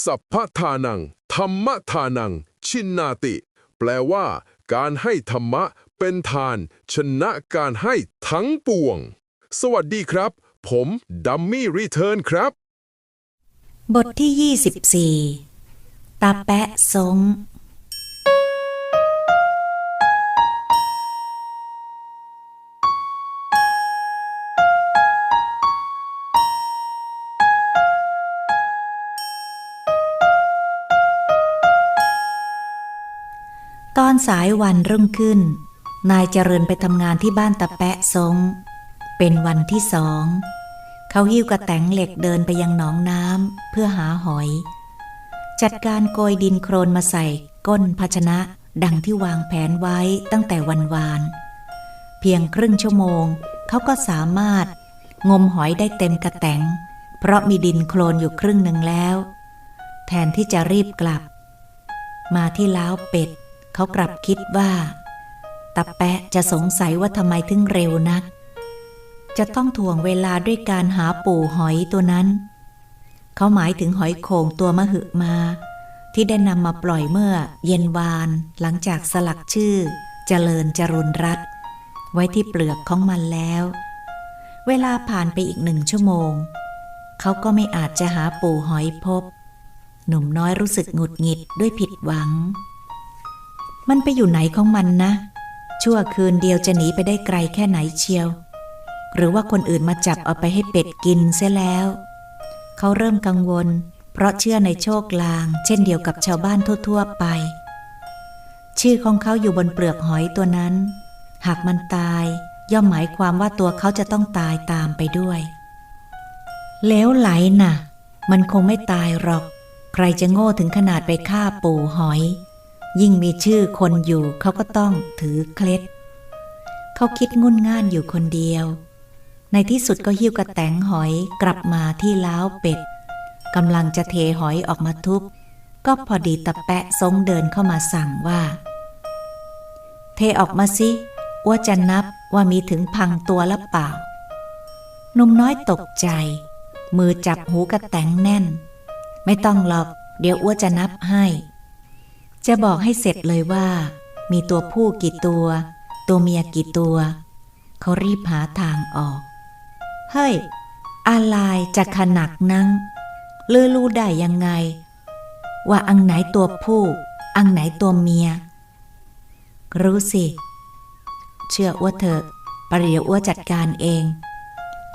สัพพทานัง ธรรมทานัง ชินนาติ แปลว่า การให้ธรรมะเป็นทาน ชนะการให้ทั้งปวง สวัสดีครับ ผมดัมมี่รีเทิร์นครับ บทที่ 24 ตาแปะซง สายวันรุ่งขึ้น นายเจริญไปทำงานที่บ้านตาแปะซงเป็นวันที่สอง เขาหิ้วกระแตงเหล็กเดินไปยังหนองน้ำเพื่อหาหอย จัดการโกยดินโครนมาใส่ก้นภาชนะดังที่วางแผนไว้ตั้งแต่วันวาน เพียงครึ่งชั่วโมง เขาก็สามารถ งมหอยได้เต็มกระแตงเพราะมีดินโคลนอยู่ครึ่งหนึ่งแล้ว แทนที่จะรีบกลับ มาที่ล้าวเป็ด เขากลับคิดว่าตาแปะจะสงสัยว่าทำไมถึงเร็วนัก จะต้องถ่วงเวลาด้วยการหาปูหอยตัวนั้น เขาหมายถึงหอยโข่งตัวมหึมา ที่ได้นำมาปล่อยเมื่อเย็นวานหลังจากสลักชื่อเจริญจรุนรัตไว้ที่เปลือกของมันแล้ว เวลาผ่านไปอีกหนึ่งชั่วโมง เขาก็ไม่อาจจะหาปูหอยพบ หนุ่มน้อยรู้สึกหงุดหงิดด้วยผิดหวัง มันไปอยู่ไหนของมันนะ ชั่วคืนเดียวจะหนีไปได้ไกลแค่ไหนเชียว หรือว่าคนอื่นมาจับเอาไปให้เป็ดกินเสียแล้ว เขาเริ่มกังวล เพราะเชื่อในโชคลาง เช่นเดียวกับชาวบ้านทั่วๆไป ชื่อของเขาอยู่บนเปลือกหอยตัวนั้น หากมันตาย ย่อมหมายความว่าตัวเขาจะต้องตายตามไปด้วยแล้วไหลน่ะ มันคงไม่ตายหรอก ใครจะโง่ถึงขนาดไปฆ่าปู่หอย ยิ่งมีชื่อคนอยู่เขาก็ต้องถือเคล็ด เขาคิดงุนง่านอยู่คนเดียว ในที่สุดก็หิ้วกระแตงหอยกลับมาที่ล้าวเป็ดกำลังจะเทหอยออกมาทุบ ก็พอดีตะแปะทรงเดินเข้ามาสั่งว่า เทออกมาสิว่าจะนับว่ามีถึงพังตัวละเปล่าหนุ่มน้อยตกใจ มือจับหูกระแตงแน่น ไม่ต้องหรอก เดี๋ยวอ้วจะนับให้ จะบอกให้เสร็จเลยว่า มีตัวผู้กี่ตัว ตัวเมียกี่ตัว เขารีบหาทางออก เฮ้ย อะไรจะขนักนั่งลือรู้ได้ยังไง ว่าอังไหนตัวผู้ อังไหนตัวเมีย รู้สิ เชื่ออ้วเถอะประเดี๋ยวอ้วจัดการเอง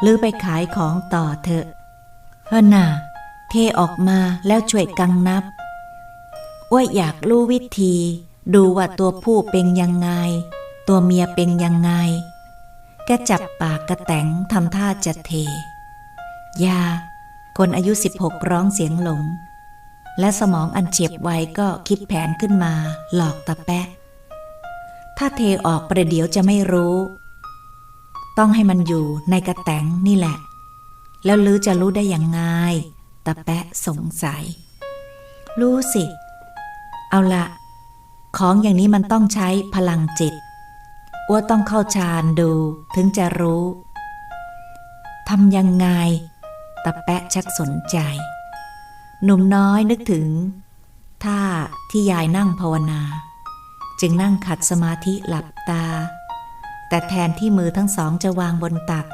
ลือไปขายของต่อเถอะเฮ้น่ะเทออกมาแล้วช่วยกังนับ อ้วอยากรู้วิธี ดูว่าตัวผู้เป็นยังไง ตัวเมียเป็นยังไง แกจับปากกระแตงทำท่าจะเท ยา คนอายุ 16 ร้องเสียงหลง และสมองอันเฉียบไวก็คิดแผนขึ้นมา หลอกตาแปะ ถ้าเทออกประเดี๋ยวจะไม่รู้ ต้องให้มันอยู่ในกระแตงนี่แหละ แล้วลือจะรู้ได้อย่างไงตาแปะสงสัย รู้สิเเอาละ ของอย่างนี้มันต้องใช้พลังจิตอ้วต้องเข้าฌานดูถึงจะรู้ ทำยังไง ตะแปะชักสนใจ หนุ่มน้อยนึกถึงท่าที่ยายนั่งภาวนา จึงนั่งขัดสมาธิหลับตา แต่แทนที่มือทั้งสองจะวางบนตัก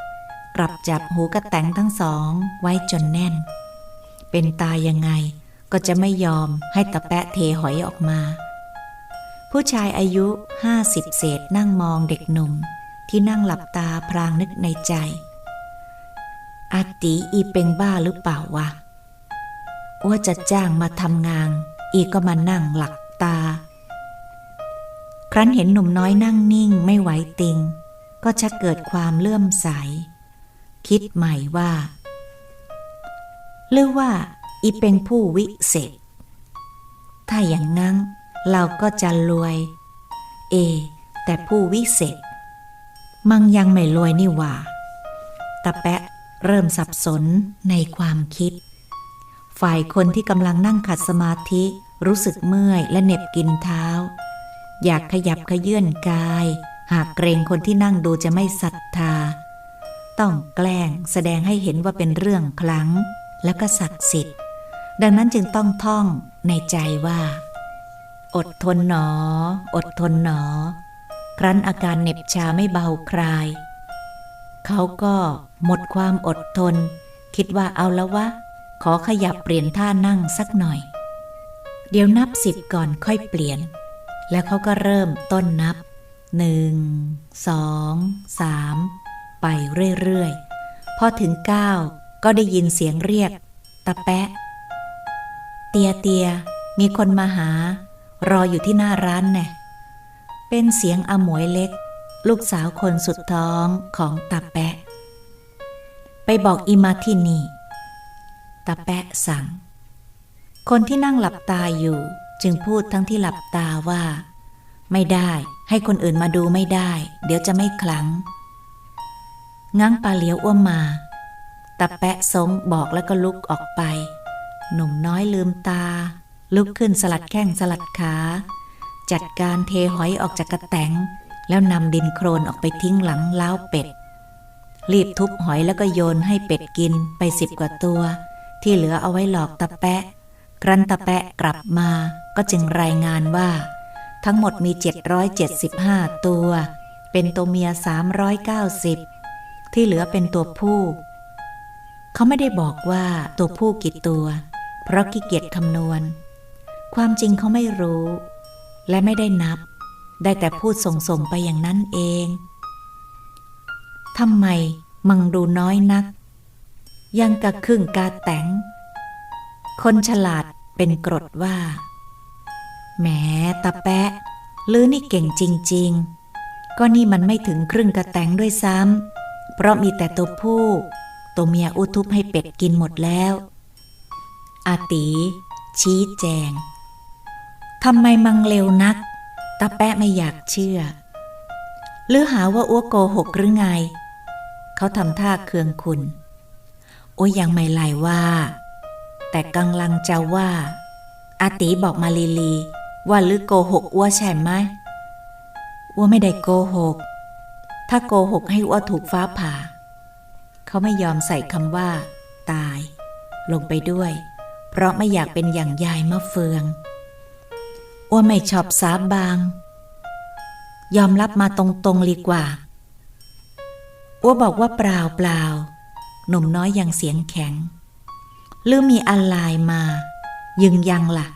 กลับจับหูกระแตงทั้งสองไว้จนแน่น เป็นตายยังไง ก็จะไม่ยอมให้ตะแปะเทหอยออกมา ผู้ชายอายุห้าสิบเศษนั่งมองเด็กหนุ่ม ที่นั่งหลับตาพรางนึกในใจ อาตีอีเป็นบ้าหรือเปล่าวะว่าจะจ้างมาทำงาน อีก็มานั่งหลับตา ครั้นเห็นหนุ่มน้อยนั่งนิ่งไม่ไหวติง ก็ชักเกิดความเลื่อมใส คิดใหม่ว่าหรือว่า อีเป็นผู้วิเศษ ถ้าอย่างนั้นเราก็จะรวย เอ แต่ผู้วิเศษ มังยังไม่รวยนี่หว่าตาแปะเริ่มสับสนในความคิด ฝ่ายคนที่กำลังนั่งขัดสมาธิรู้สึกเมื่อยและเหน็บกินเท้า อยากขยับขยื่นกาย หากเกรงคนที่นั่งดูจะไม่ศรัทธา ต้องแกล้งแสดงให้เห็นว่าเป็นเรื่องคลัง แล้วก็ศักดิ์สิทธิ์ ดังนั้นจึงต้องท่องในใจว่า อดทนหนอ อดทนหนอ ครั้นอาการเหน็บชาไม่เบาคลาย เขาก็หมดความอดทน คิดว่าเอาแล้ววะ ขอขยับเปลี่ยนท่านั่งสักหน่อย เดี๋ยวนับสิบก่อนค่อยเปลี่ยน แล้วเขาก็เริ่มต้นนับหนึ่งสองสามไปเรื่อยๆ พอถึงเก้าก็ได้ยินเสียงเรียก ตะแปะ เตียเตีย มีคนมาหา รออยู่ที่หน้าร้านแน่เป็นเสียงอมวยเล็ก ลูกสาวคนสุดท้องของตาแปะ ไปบอกอีมาที่นี่ตาแปะสั่ง คนที่นั่งหลับตาอยู่จึงพูดทั้งที่หลับตาว่า ไม่ได้ให้คนอื่นมาดูไม่ได้ เดี๋ยวจะไม่คลัง งั้งปลาเหลียวอ้วมมาตาแปะสงบอกแล้วก็ลุกออกไป หนุ่มน้อยลืมตา ลุกขึ้นสลัดแข้งสลัดขา จัดการเทหอยออกจากกระแตงแล้วนำดินโครนออกไปทิ้งหลังเล้าเป็ด รีบทุบหอยแล้วก็โยนให้เป็ดกินไปสิบกว่าตัว ที่เหลือเอาไว้หลอกตะแปะ ครั้นตะแปะกลับมาก็จึงรายงานว่า ทั้งหมดมี 775 ตัว เป็นตัวเมีย 390 ที่เหลือเป็นตัวผู้ เขาไม่ได้บอกว่าตัวผู้กี่ตัว เพราะขี้เกียจคำนวณ ความจริงเขาไม่รู้ และไม่ได้นับ ได้แต่พูดส่งๆไปอย่างนั้นเองทำไมมังดูน้อยนัก ยังกะครึ่งกาแตงคนฉลาดเป็นกรดว่าแหมตาแปะลือนี่เก่งจริง ๆ ก็นี่มันไม่ถึงครึ่งกระแตงด้วยซ้ำเพราะมีแต่ตัวผู้ ตัวเมียอุทุบให้เป็ดกินหมดแล้ว อาตี ชี้แจง ทำไมมังเร็วนัก ตาแปะไม่อยากเชื่อ หรือหาว่าอ้วโกหกหรือไง เขาทำท่าเคืองคุณ โอ้ยยังไม่ไล่ว่า แต่กำลังจะว่า อาตีบอกมาลีลี ว่าลือโกหกอ้วใช่ไหมอ้วไม่ได้โกหก ถ้าโกหกให้อ้วถูกฟ้าผ่า เขาไม่ยอมใส่คำว่า ตาย ลงไปด้วย เพราะไม่อยากเป็นอย่างยายมะเฟืองอ้วไม่ชอบสาบาง ยอมรับมาตรงๆดีกว่าอ้วบอกว่าเปล่าเปล่าหนุ่มน้อยยังเสียงแข็ง หรือมีอะไรมา ยึงยังล่ะ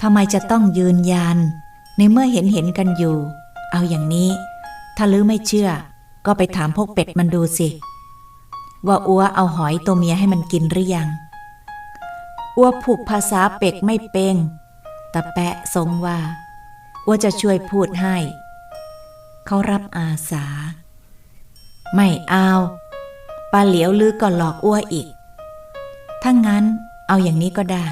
ทำไมจะต้องยืนยัน ในเมื่อเห็นเห็นกันอยู่ เอาอย่างนี้ ถ้าลือไม่เชื่อ ก็ไปถามพวกเป็ดมันดูสิ ว่าอัวเอาหอยตัวเมียให้มันกินหรือยัง อัวผูกภาษาเป็กไม่เป็นตะแปะทรงว่าอัวจะช่วยพูดให้ เขารับอาสา ไม่เอาปลาเหลียวลือก็หลอกอ้วอีก ถ้างั้นเอาอย่างนี้ก็ได้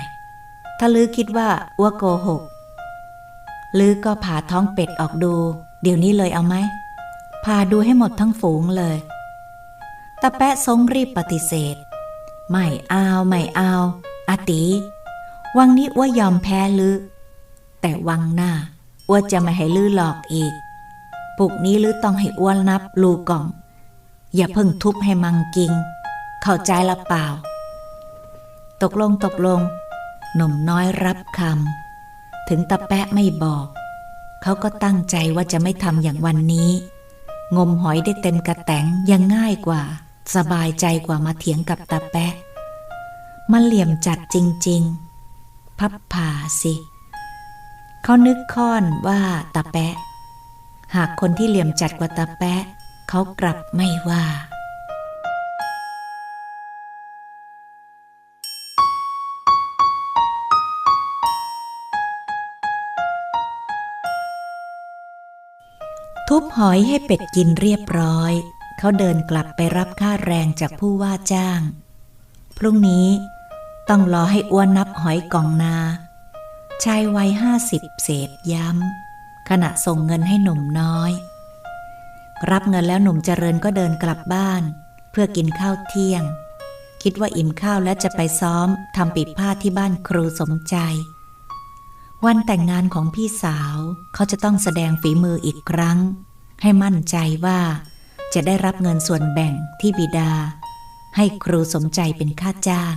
ถ้าลือคิดว่าอ้วโกหก ลือก็ผ่าท้องเป็ดออกดู เดี๋ยวนี้เลยเอาไหมพาดูให้หมดทั้งฝูงเลยตาแปะทรงรีบปฏิเสธ ไม่เอาไม่เอา อาติวังนี้อ้วยอมแพ้ลือ แต่วังหน้าอ้วจะไม่ให้ลือหลอกอีกปุกนี้ลือต้องให้อ้วนนับลูกล่อง อย่าเพิ่งทุบให้มังกิง เข้าใจละเปล่า ตกลงตกลง หนุ่มน้อยรับคำถึงตะแปะไม่บอก เขาก็ตั้งใจว่าจะไม่ทำอย่างวันนี้ งมหอยได้เต็มกระแตงยังง่ายกว่า สบายใจกว่ามาเถียงกับตาแปะ มันเหลี่ยมจัดจริง ๆ พับผ่าสิเขานึกค่อนว่าตาแปะ หากคนที่เหลี่ยมจัดกว่าตาแปะ เขากลับไม่ว่าทุบหอยให้เป็ดกินเรียบร้อย เขาเดินกลับไปรับค่าแรงจากผู้ว่าจ้าง พรุ่งนี้ ต้องรอให้อ้วนนับหอยกองนา ชายวัยห้าสิบเศษย้ำ ขณะส่งเงินให้หนุ่มน้อย รับเงินแล้วหนุ่มเจริญก็เดินกลับบ้าน เพื่อกินข้าวเที่ยง คิดว่าอิ่มข้าวและจะไปซ้อมทำปิดผ้าที่บ้านครูสมใจ วันแต่งงานของพี่สาวเขาจะต้องแสดงฝีมืออีกครั้ง ให้มั่นใจว่าจะได้รับเงินส่วนแบ่งที่บิดา ให้ครูสมใจเป็นค่าจ้าง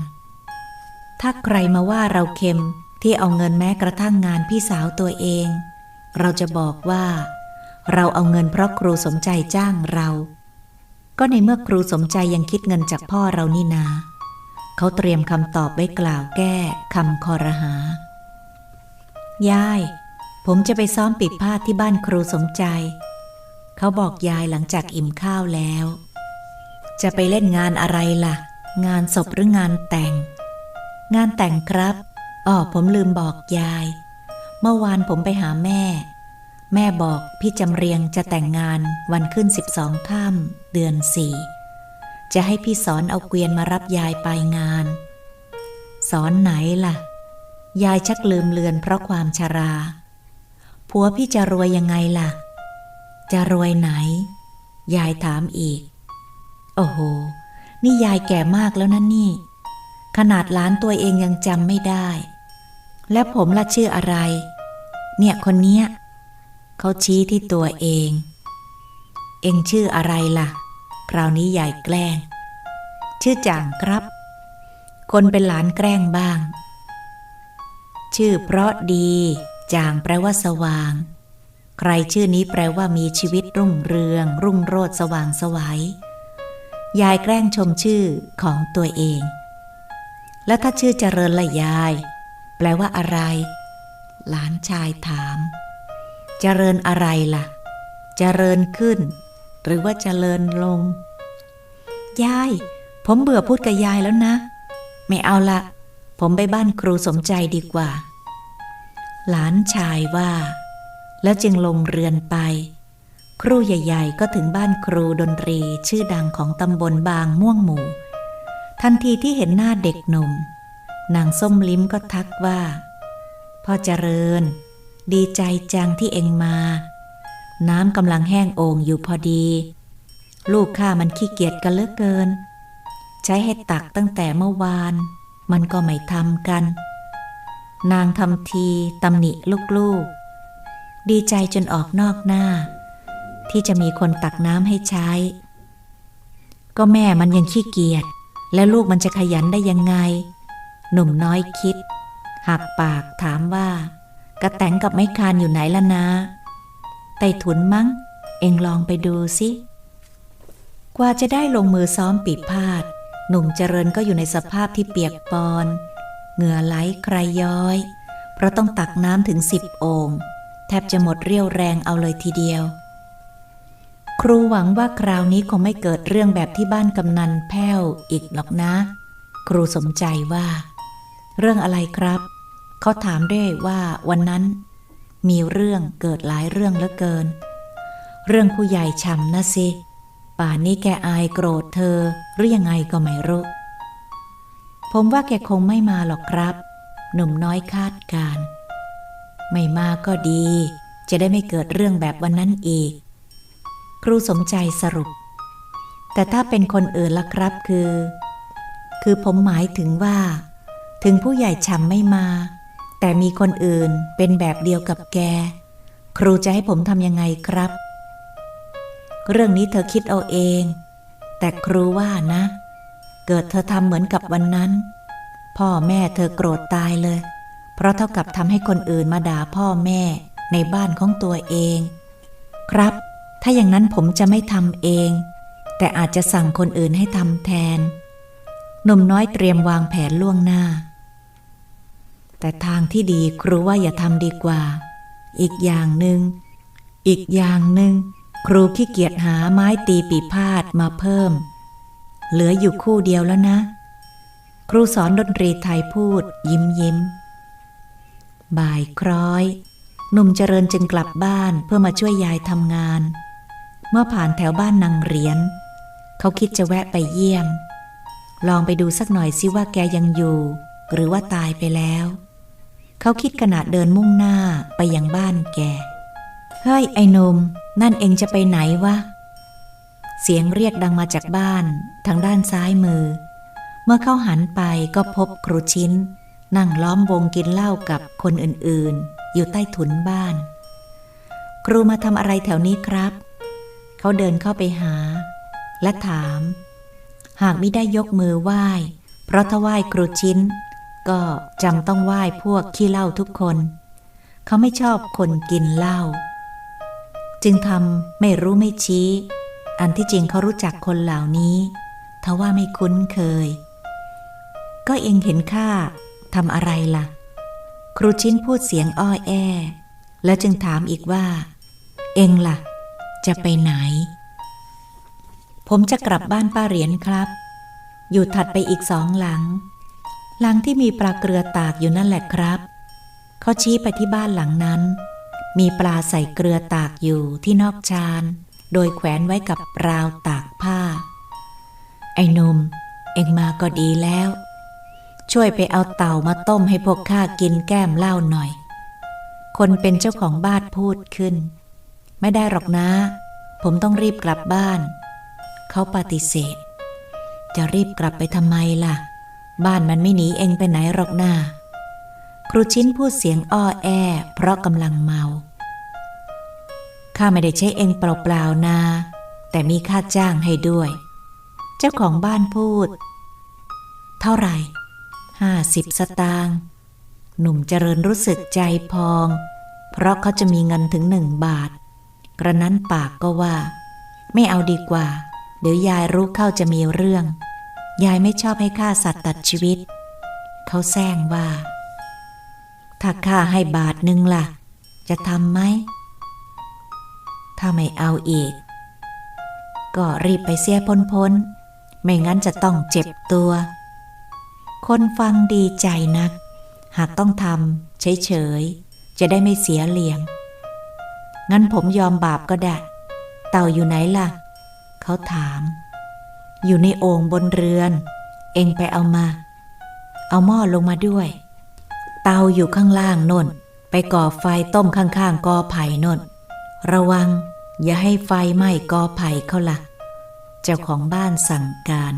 ถ้าใครมาว่าเราเค็มที่เอาเงินแม้กระทั่งงานพี่สาวตัวเอง เราจะบอกว่า เราเอาเงินเพราะครูสมใจจ้างเรา ก็ในเมื่อครูสมใจยังคิดเงินจากพ่อเรานี่นา เขาเตรียมคำตอบไว้กล่าวแก้คำคอรหา ยาย ผมจะไปซ้อมปิดผ้าที่บ้านครูสมใจ เขาบอกยายหลังจากอิ่มข้าวแล้ว จะไปเล่นงานอะไรล่ะ งานศพหรืองานแต่ง งานแต่งครับอ๋อผมลืมบอกยาย เมื่อวานผมไปหาแม่ แม่บอกพี่จำเรียงจะแต่งงานวันขึ้นสิบสองค่ำเดือนสี่จะให้พี่สอนเอาเกวียนมารับยายไปงาน สอนไหนล่ะ ยายชักลืมเลือนเพราะความชราผัวพี่จะรวยยังไงล่ะ จะรวยไหน ยายถามอีก โอ้โห นี่ยายแก่มากแล้วนะนี่ ขนาดหลานตัวเองยังจำไม่ได้ และผมละชื่ออะไร เนี่ยคนเนี้ยเขาชี้ที่ตัวเอง เองชื่ออะไรล่ะ คราวนี้ยายแกล้ง ชื่อจ่างครับ คนเป็นหลานแกล้งบ้าง ชื่อเพราะดีจ่างแปลว่าสว่าง ใครชื่อนี้แปลว่ามีชีวิตรุ่งเรือง รุ่งโรจน์สว่างสวัยยายแกล้งชมชื่อของตัวเอง แล้วถ้าชื่อเจริญละยาย แปลว่าอะไร หลานชายถาม เจริญอะไรล่ะ เจริญขึ้น หรือว่าเจริญลง ยาย ผมเบื่อพูดกับยายแล้วนะ ไม่เอาละผมไปบ้านครูสมใจดีกว่า หลานชายว่า แล้วจึงลงเรือนไป ครูใหญ่ ๆ ก็ถึงบ้านครูดนตรีชื่อดังของตำบลบางม่วงหมู่ ทันทีที่เห็นหน้าเด็กหนุ่ม นางส้มลิ้มก็ทักว่า พ่อเจริญ ดีใจจังที่เองมา น้ำกำลังแห้งโอ่งอยู่พอดี ลูกข้ามันขี้เกียจกันเลือเกิน ใช้ให้ตักตั้งแต่เมื่อวาน มันก็ไม่ทำกัน นางทำทีตำหนิลูกๆ ดีใจจนออกนอกหน้า ที่จะมีคนตักน้ำให้ใช้ ก็แม่มันยังขี้เกียจ แล้วลูกมันจะขยันได้ยังไง หนุ่มน้อยคิด หักปากถามว่า กระแตงกับไม้คานอยู่ไหนล่ะนะไต่ถุนมั้ง เองลองไปดูสิ กว่าจะได้ลงมือซ้อมปีพาด หนุ่มเจริญก็อยู่ในสภาพที่เปียกปอน เหงื่อไหลใครย้อย เพราะต้องตักน้ำถึงสิบโอ่งแทบจะหมดเรี่ยวแรงเอาเลยทีเดียว ครูหวังว่าคราวนี้คงไม่เกิดเรื่องแบบที่บ้านกำนันแพ้วอีกหรอกนะ ครูสมใจว่า เรื่องอะไรครับ เขาถามด้วยว่าวันนั้น มีเรื่องเกิดหลายเรื่องเหลือเกิน เรื่องผู้ใหญ่ช้ำนะสิ ป่านนี้แกอายโกรธเธอหรือยังไงก็ไม่รู้ ผมว่าแกคงไม่มาหรอกครับ หนุ่มน้อยคาดการ ไม่มาก็ดี จะได้ไม่เกิดเรื่องแบบวันนั้นอีก ครูสมใจสรุป แต่ถ้าเป็นคนอื่นล่ะครับคือ คือผมหมายถึงว่า ถึงผู้ใหญ่ชำไม่มา แต่มีคนอื่นเป็นแบบเดียวกับแก ครูจะให้ผมทำยังไงครับ เรื่องนี้เธอคิดเอาเอง แต่ครูว่านะ เกิดเธอทำเหมือนกับวันนั้น พ่อแม่เธอโกรธตายเลย เพราะเท่ากับทำให้คนอื่นมาด่าพ่อแม่ในบ้านของตัวเอง ครับ ถ้าอย่างนั้นผมจะไม่ทำเอง แต่อาจจะสั่งคนอื่นให้ทำแทน หนุ่มน้อยเตรียมวางแผนล่วงหน้า แต่ทางที่ดีครูว่าอย่าทำดีกว่า อีกอย่างหนึ่งอีกอย่างหนึ่งครูขี้เกียจหาไม้ตีปีพาดมาเพิ่ม เหลืออยู่คู่เดียวแล้วนะ ครูสอนดนตรีไทยพูด ยิ้มยิ้ม บ่ายคล้อยหนุ่มเจริญจึงกลับบ้านเพื่อมาช่วยยายทำงาน เมื่อผ่านแถวบ้านนางเหรียญเขาคิดจะแวะไปเยี่ยม ลองไปดูสักหน่อยสิว่าแกยังอยู่ หรือว่าตายไปแล้ว เขาคิดขณะเดินมุ่งหน้าไปยังบ้านแก เฮ้ย ไอ้นม นั่นเองจะไปไหนวะ เสียงเรียกดังมาจากบ้าน ทางด้านซ้ายมือ เมื่อเขาหันไปก็พบครูชิ้น นั่งล้อมวงกินเหล้ากับคนอื่นๆ อยู่ใต้ถุนบ้าน ครูมาทำอะไรแถวนี้ครับ เขาเดินเข้าไปหา และถาม หากไม่ได้ยกมือไหว้ เพราะถ้าไหว้ครูชิ้น ก็จำต้องไหว้พวกขี้เหล้าทุกคน เขาไม่ชอบคนกินเหล้าจึงทำไม่รู้ไม่ชี้ อันที่จริงเขารู้จักคนเหล่านี้ทว่าไม่คุ้นเคย ก็เองเห็นข้าทำอะไรล่ะ ครูชิ้นพูดเสียงอ้อแอ แล้วจึงถามอีกว่า เองล่ะ จะไปไหน ผมจะกลับบ้านป้าเหรียญครับ อยู่ถัดไปอีกสองหลัง หลังที่มีปลาเกลือตากอยู่นั่นแหละครับ เขาชี้ไปที่บ้านหลังนั้น มีปลาใส่เกลือตากอยู่ที่นอกชาน โดยแขวนไว้กับราวตากผ้า ไอ้นุ่มเอ็งมาก็ดีแล้ว ช่วยไปเอาเต่ามาต้มให้พวกข้ากินแก้มเหล้าหน่อย คนเป็นเจ้าของบ้านพูดขึ้น ไม่ได้หรอกนะ ผมต้องรีบกลับบ้าน เขาปฏิเสธ จะรีบกลับไปทำไมล่ะ บ้านมันไม่หนีเองไปไหนหรอกนาครูชิ้นพูดเสียงอ้อแอ เพราะกำลังเมาข้าไม่ได้ใช้เองเปล่าๆนาแต่มีค่าจ้างให้ด้วย เจ้าของบ้านพูด เท่าไหร่ห้าสิบสตางค์หนุ่มเจริญรู้สึกใจพอง เพราะเขาจะมีเงินถึงหนึ่งบาท กระนั้นปากก็ว่า ไม่เอาดีกว่า เดี๋ยวยายรู้เข้าจะมีเรื่อง ยายไม่ชอบให้ฆ่าสัตว์ตัดชีวิต เขาแซงว่า ถ้าข้าให้บาทหนึ่งล่ะ จะทำไหม ถ้าไม่เอาอีก ก็รีบไปเสียพ้นพ้นๆ ไม่งั้นจะต้องเจ็บตัว คนฟังดีใจนัก หากต้องทำเฉยๆ จะได้ไม่เสียเหลี่ยม งั้นผมยอมบาปก็ได้ เต่าอยู่ไหนล่ะ เขาถาม อยู่ในโอ่งบนเรือน เองไปเอามา เอาหม้อลงมาด้วย เตาอยู่ข้างล่างนนไปก่อไฟต้มข้างๆกอไผ่นนระวัง อย่าให้ไฟไหม้กอไผ่เขาละ่ะ เจ้าของบ้านสั่งการ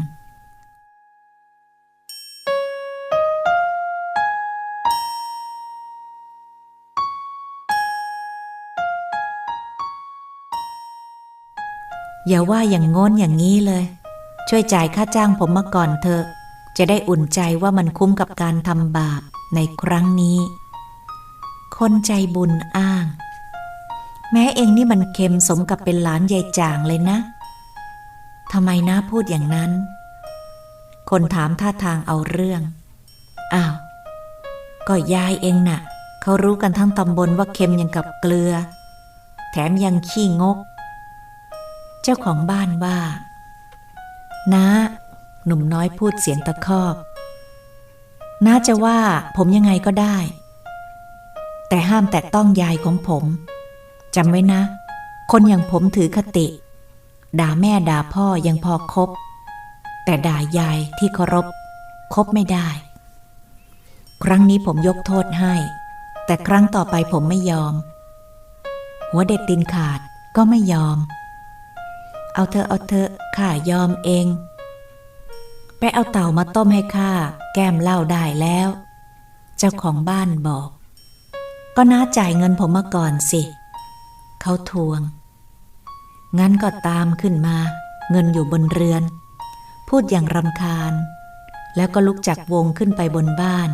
อย่าว่าอย่างง้นอย่างนี้เลย ช่วยจ่ายค่าจ้างผมมาก่อนเถอะ จะได้อุ่นใจว่ามันคุ้มกับการทำบาปในครั้งนี้ คนใจบุญอ้าง แม้เองนี่มันเค็มสมกับเป็นหลานยายจางเลยนะทำไมนะพูดอย่างนั้น คนถามท่าทางเอาเรื่อง อ้าว ก็ยายเองน่ะ เขารู้กันทั้งตำบลว่าเค็มอย่างกับเกลือ แถมยังขี้งก เจ้าของบ้านว่าน้าหนุ่มน้อยพูดเสียงตะคอกน้าจะว่าผมยังไงก็ได้ แต่ห้ามแตะต้องยายของผมจำไว้นะ คนอย่างผมถือคติ ด่าแม่ด่าพ่อยังพอคบ แต่ด่ายายที่เคารพคบไม่ได้ ครั้งนี้ผมยกโทษให้ แต่ครั้งต่อไปผมไม่ยอม หัวเด็ดตินขาดก็ไม่ยอม เอาเธอะเอาเธอะข้ายอมเอง ไปเอาเต่ามาต้มให้ข้าแก้มเหล้าได้แล้ว เจ้าของบ้านบอก ก็น้าจ่ายเงินผมมาก่อนสิ เขาทวง งั้นก็ตามขึ้นมา เงินอยู่บนเรือน พูดอย่างรำคาญ แล้วก็ลุกจากวงขึ้นไปบนบ้าน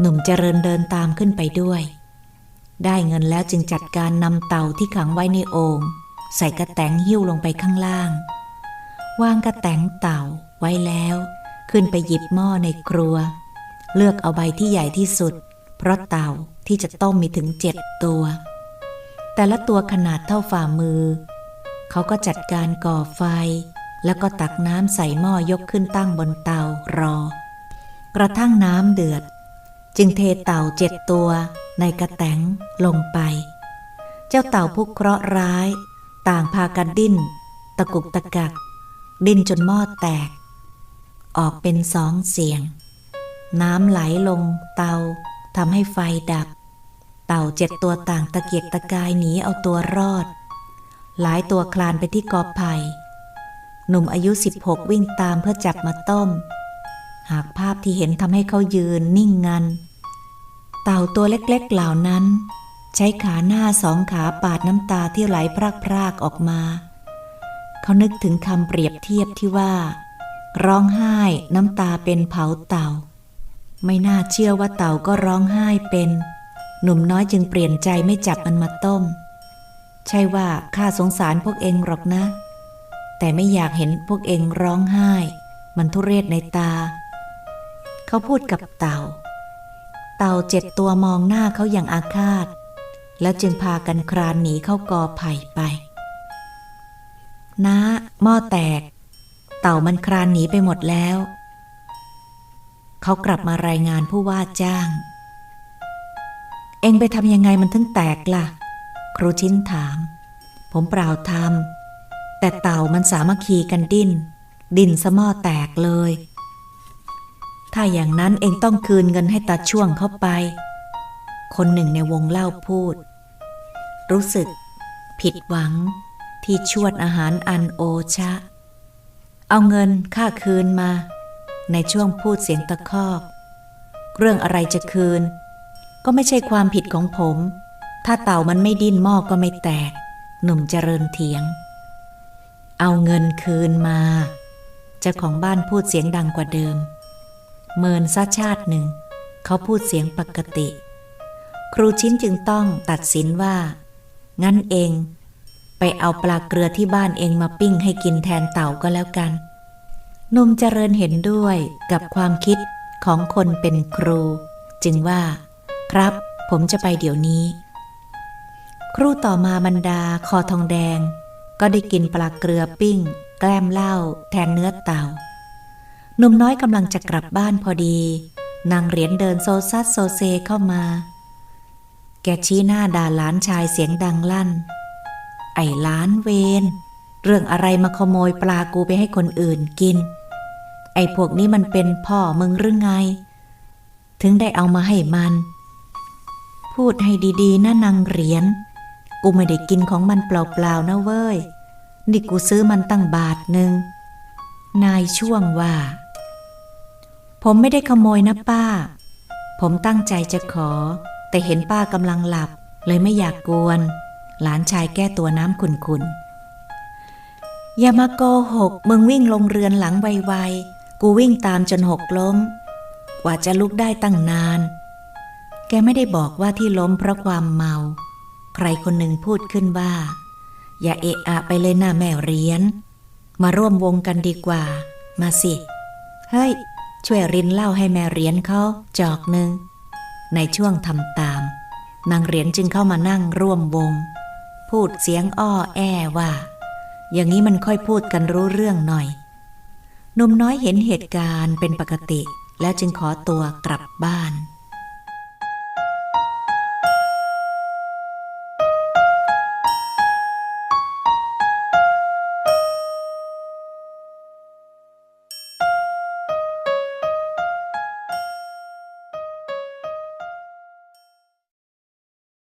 หนุ่มเจริญเดินตามขึ้นไปด้วย ได้เงินแล้วจึงจัดการนำเต่าที่ขังไว้ในโอ่ง ใส่กระแตงหิ้วลงไปข้างล่าง วางกระแตงเต่าไว้แล้ว ขึ้นไปหยิบหม้อในครัว เลือกเอาใบที่ใหญ่ที่สุด เพราะเต่าที่จะต้มมีถึงเจ็ดตัว แต่ละตัวขนาดเท่าฝ่ามือ เขาก็จัดการก่อไฟ แล้วก็ตักน้ำใส่หม้อยกขึ้นตั้งบนเตารอ กระทั่งน้ำเดือด จึงเทเต่าเจ็ดตัวในกระแตงลงไป เจ้าเต่าผู้เคราะห์ร้าย ต่างพากันดิ้น ตะกุกตะกัก ดิ้นจนหม้อแตก ออกเป็นสองเสียง น้ำไหลลงเตาทำให้ไฟดับ เต่าเจ็ดตัวต่างตะเกียกตะกายหนีเอาตัวรอด หลายตัวคลานไปที่กอไผ่หนุ่มอายุ 16 วิ่งตามเพื่อจับมาต้ม หากภาพที่เห็นทำให้เขายืนนิ่งงัน เต่าตัวเล็กๆเหล่านั้น ใช้ขาหน้าสองขาปาดน้ำตาที่ไหลพรากๆออกมา เขานึกถึงคำเปรียบเทียบที่ว่า ร้องไห้น้ำตาเป็นเผาเต่า ไม่น่าเชื่อว่าเต่าก็ร้องไห้เป็น หนุ่มน้อยจึงเปลี่ยนใจไม่จับมันมาต้ม ใช่ว่าข้าสงสารพวกเองหรอกนะ แต่ไม่อยากเห็นพวกเองร้องไห้ มันทุเรศในตา เขาพูดกับเต่า เต่าเจ็ดตัวมองหน้าเขาอย่างอาฆาต แล้วจึงพากันครานหนีเข้ากอไผ่ไปน้าหม้อแตก เต่ามันครานหนีไปหมดแล้ว เขากลับมารายงานผู้ว่าจ้าง เองไปทำยังไงมันถึงแตกล่ะ ครูชิ้นถาม ผมเปล่าทำแต่เต่ามันสามัคคีกันดิ้น ดินสมอแตกเลย ถ้าอย่างนั้นเองต้องคืนเงินให้ตาช่วงเข้าไป คนหนึ่งในวงเล่าพูด รู้สึก ผิดหวัง ที่ชวดอาหารอันโอชะ เอาเงินค่าคืนมา ในช่วงพูดเสียงตะคอก เรื่องอะไรจะคืน ก็ไม่ใช่ความผิดของผม ถ้าเต่ามันไม่ดิ้นหม้อก็ไม่แตก หนุ่มเจริญเถียง เอาเงินคืนมาเจ้าของบ้านพูดเสียงดังกว่าเดิม เมินซะชาติหนึ่ง เขาพูดเสียงปกติ ครูชิ้นจึงต้องตัดสินว่า งั้นเอง ไปเอาปลาเกลือที่บ้านเองมาปิ้งให้กินแทนเต่าก็แล้วกันนุ่มเจริญเห็นด้วยกับความคิดของคนเป็นครู จึงว่า ครับ ผมจะไปเดี๋ยวนี้ ครูต่อมาบรรดาคอทองแดง ก็ได้กินปลาเกลือปิ้ง แกล้มเหล้าแทนเนื้อเต่าหนุ่มน้อยกำลังจะกลับบ้านพอดี นางเหรียญเดินโซซัดโซเซเข้ามา แกชี้หน้าด่าหลานชายเสียงดังลั่น ไอ้หล้านเวนเรื่องอะไรมาขโมยปลากูไปให้คนอื่นกิน ไอ้พวกนี้มันเป็นพ่อมึงหรือไง ถึงได้เอามาให้มัน พูดให้ดีๆนะนางเหรียญ กูไม่ได้กินของมันเปล่าๆนะเว้ย นี่กูซื้อมันตั้งบาทหนึ่ง นายช่วงว่า ผมไม่ได้ขโมยนะป้า ผมตั้งใจจะขอ แต่เห็นป้ากำลังหลับ เลยไม่อยากกวน หลานชายแก้ตัวน้ำขุนๆ อย่ามาโกหก มึงวิ่งลงเรือนหลังไวๆ กูวิ่งตามจนหกล้ม กว่าจะลุกได้ตั้งนาน แกไม่ได้บอกว่าที่ล้มเพราะความเมา ใครคนหนึ่งพูดขึ้นว่า อย่าเอะอะไปเลยหนะแม่เรียน มาร่วมวงกันดีกว่า มาสิ เฮ้ย ช่วยรินเล่าให้แม่เรียนเขาจอกหนึ่ง ในช่วงทำตาม นางเหรียญจึงเข้ามานั่งร่วมวง พูดเสียงอ้อแอว่า อย่างนี้มันค่อยพูดกันรู้เรื่องหน่อยหนุ่มน้อยเห็นเหตุการณ์เป็นปกติ แล้วจึงขอตัวกลับบ้าน